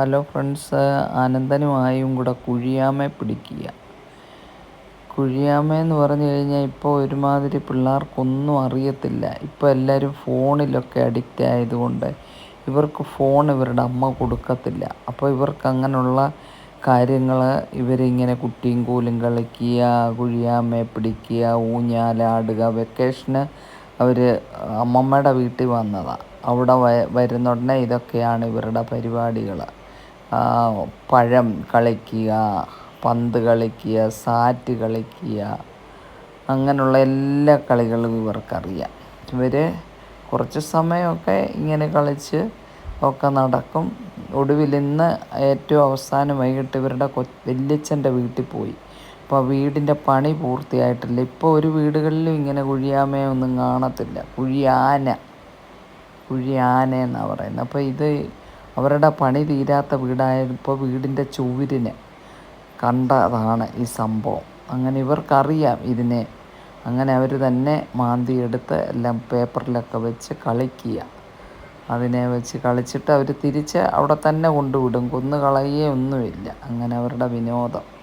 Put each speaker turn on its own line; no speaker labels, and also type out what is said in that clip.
Hello friends അനന്തനുമായും കൂടെ കുഴിയാമ്മ പിടിക്കുക. കുഴിയാമ്മയെന്ന് പറഞ്ഞു കഴിഞ്ഞാൽ ഇപ്പോൾ ഒരുമാതിരി പിള്ളേർക്കൊന്നും അറിയത്തില്ല. ഇപ്പോൾ എല്ലാവരും ഫോണിലൊക്കെ അഡിക്റ്റ് ആയതുകൊണ്ട് ഇവർക്ക് ഫോൺ ഇവരുടെ അമ്മ കൊടുക്കത്തില്ല. അപ്പോൾ ഇവർക്ക് അങ്ങനെയുള്ള കാര്യങ്ങൾ ഇവരിങ്ങനെ കുട്ടിയും കൂലും കളിക്കുക കുഴിയാമയെ പിടിക്കുക ഊഞ്ഞാലാടുക വെക്കേഷന് അവർ അമ്മമ്മയുടെ വീട്ടിൽ വന്നതാണ് അവിടെ വരുന്ന ഉടനെ ഇതൊക്കെയാണ് ഇവരുടെ പരിപാടികൾ. പഴം കളിക്കുക പന്ത് കളിക്കുക സാറ്റ് കളിക്കുക അങ്ങനെയുള്ള എല്ലാ കളികളും ഇവർക്കറിയാം. ഇവർ കുറച്ച് സമയമൊക്കെ ഇങ്ങനെ കളിച്ച് ഒക്കെ നടക്കും. ഒടുവിൽ ഇന്ന് ഏറ്റവും അവസാനം വൈകിട്ട് ഇവരുടെ കൊ വല്യച്ഛന്റെ വീട്ടിൽ പോയി. അപ്പോൾ വീടിന്റെ പണി പൂർത്തിയായിട്ടില്ല. ഇപ്പോൾ ഒരു വീടുകളിലും ഇങ്ങനെ കുഴിയാമയൊന്നും കാണത്തില്ല. കുഴിയാന. കുഴിയാന എന്നാണ് പറയുന്നത്. അപ്പോൾ ഇത് അവരുടെ പണി തീരാത്ത വീടായപ്പോൾ വീടിന്റെ ചുവരിന് കണ്ടതാണ് ഈ സംഭവം. അങ്ങനെ ഇവർക്കറിയാം ഇതിനെ. അങ്ങനെ അവർ തന്നെ മാന്തി എടുത്ത് എല്ലാം പേപ്പറിലൊക്കെ വെച്ച് കളിക്കുക. അതിനെ വെച്ച് കളിച്ചിട്ട് അവർ തിരിച്ച് അവിടെ തന്നെ കൊണ്ടുവിടും. കൊന്നു കളയുകയൊന്നുമില്ല അങ്ങനെ അവരുടെ വിനോദം.